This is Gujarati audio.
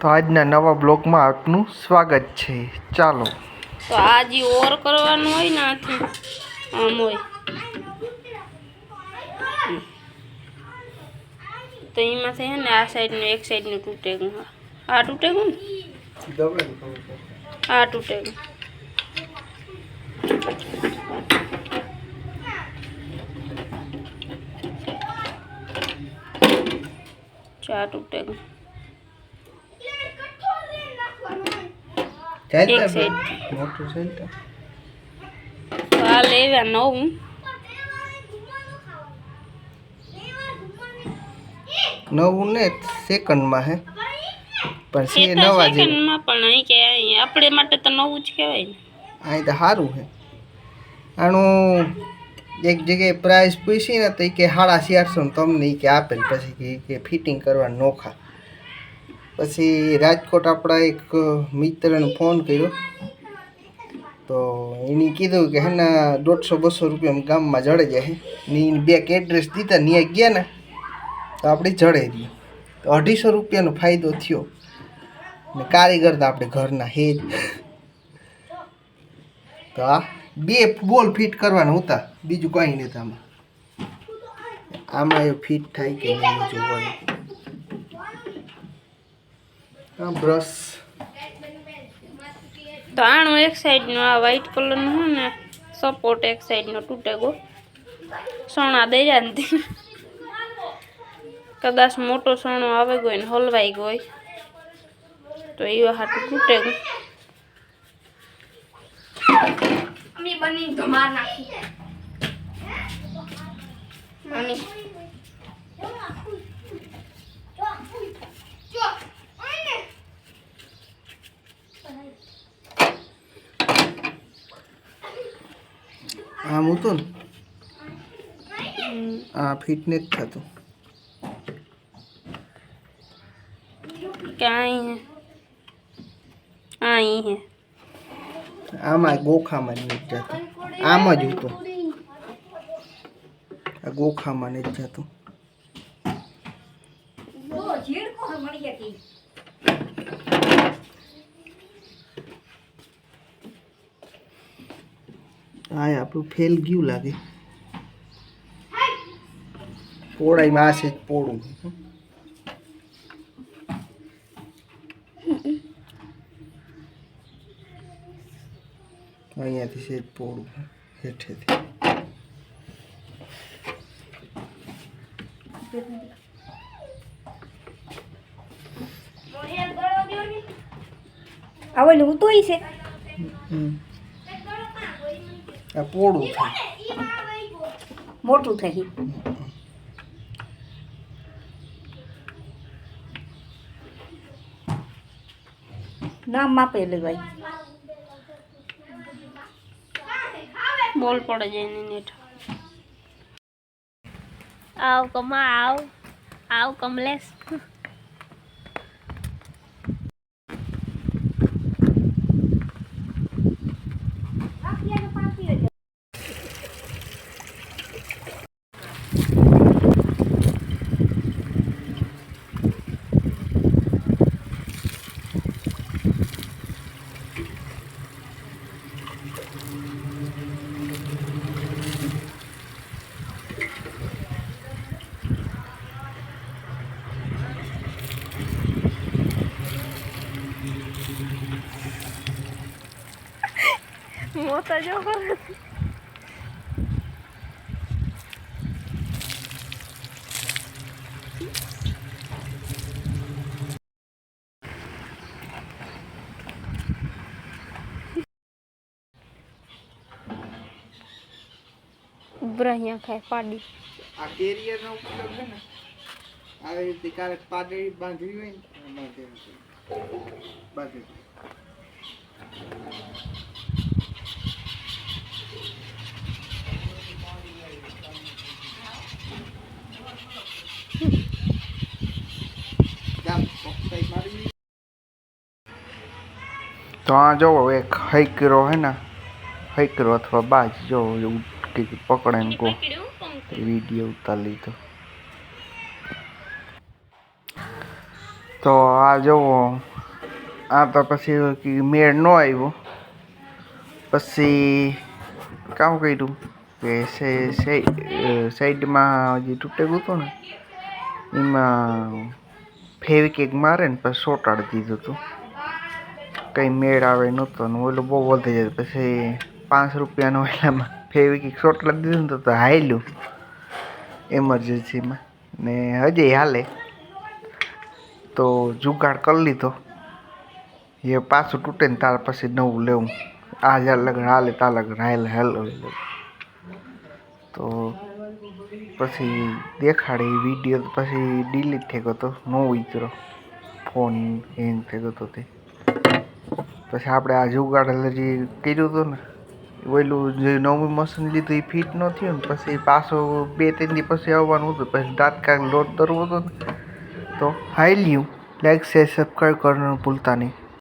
તો આજના નવા બ્લોગમાં આપનું સ્વાગત છે. ચાલો. તો આજે ઓર કરવાનું હોય ને આથી. આમ હોય. તો એમાંથી છે ને આ સાઈડનું, એક સાઈડનું તૂટે ગયું આ તૂટે ગયું ને? આ તૂટે ગયું ચા તૂટે ગયું એક સાઈડ મોટું છે ને તો. આ લેવા નવું. નવું ને સેકન્ડમાં હે. પણ છે નવા જે સેકન્ડમાં પણ અહીં કે આપણે માટે તો નવું જ કહેવાય ને. અહીં તો સારું હે. આનું એક જગ્યાએ પ્રાઇસ પૂછી ને તો કે સાડા ચારસો તમને કે આપેલ પછી કે ફિટિંગ કરવા નોખા. પછી રાજકોટ આપણા એક મિત્રને ફોન કર્યો. તો એને કીધું કે હે ને દોઢસો બસો રૂપિયા ગામમાં જડે જાય ને એને બે એડ્રેસ દીધા ને ગયા ને, તો આપણે જડે રહ્યું તો અઢીસો રૂપિયાનો ફાયદો થયો. ને કારીગર તો આપણે ઘરના હે તો આ બે બોલ ફિટ કરવાના હતા, બીજું કંઈ નહીં આમાં. આમાં એ ફિટ થાય કે નહીં જોવાનું. બ્રશ તો આણું એક સાઈડનો આ વ્હાઈટ કલરનો હોય ને સપોર્ટ એક સાઈડનો તૂટે ગો. સણા દઈ રહ્યા ને કદાચ મોટો સણો આવે ગયો ને હલવાઈ ગયો તો એ હાટું તૂટે ગયું. આની આમ હતું ને આ ફિટ નથી થતું ક્યાંય હે અહીં હે આમાં ગોખામાં નથી જતું આમ જ હતું આ ગોખામાં નથી જતું આ આપણું ફેલ ગયું લાગે. પોળાઈમાં આ છે પોળું. અહીંયાથી છે પોળું હેઠેથી. આવેલું ઉતોય છે. હમ. પોળું થાય. મોટું થઈ નામ માપે લેવાય બોલ પડે જાય ને નેટ. આવ કમા, આવ. આવ કમલેશ. મોટા જો ઉભરા અહીંયા ખાય પાડી આ કેરિયરનો ઉપયોગ છે ને આવી રીતે ક્યારેક પાદળી બાંધવી હોય ને એમાં તે તો આ જોવો એક હૈકરો હે ને, હૈકરો અથવા બાજ જોવો એવું કે પકડે ને કહો વીડિયો ઉતાર લીધો. તો આ જોવો આ તો પછી મેળ ન આવ્યો. પછી કામ કર્યું કે સાઈડમાં જે તૂટેલું હતું ને, એમાં ફેવિકેક મારે ને પછી સોટાડી દીધું હતું. કંઈ મેળ આવે નહોતો ને ઓલું બહુ વધી જાય. પછી પાંચ રૂપિયાનો એલામાં ફેવિકેક સોટાડી દીધું ને તો હાલ્યું એમરજન્સીમાં ને હજી હાલે. તો જુગાડ કરી લીધો. એ પાછું તૂટે ને તાર પછી નવું લેવું. આ જ્યાં લગન હાલે તાર લગન હાલ હાલ તો પછી દેખાડે વીડિયો પછી ડિલીટ થઈ ગયો તો. નો વિચરો ફોન હેંગ થઈ ગયો તો તે. પછી આપણે આ જુગાડ જે કર્યું હતું ને પેલું જે નવું મશીન લીધું એ ફિટ ન થયું ને, પછી પાછું બે ત્રણ દી પછી આવવાનું હતું, પછી તાત્કાલિક લોડ કરવો હતો ને, તો હાઈ લ્યું લાઈક શેર સબસ્ક્રાઈબ કરવાનું ભૂલતા નહીં.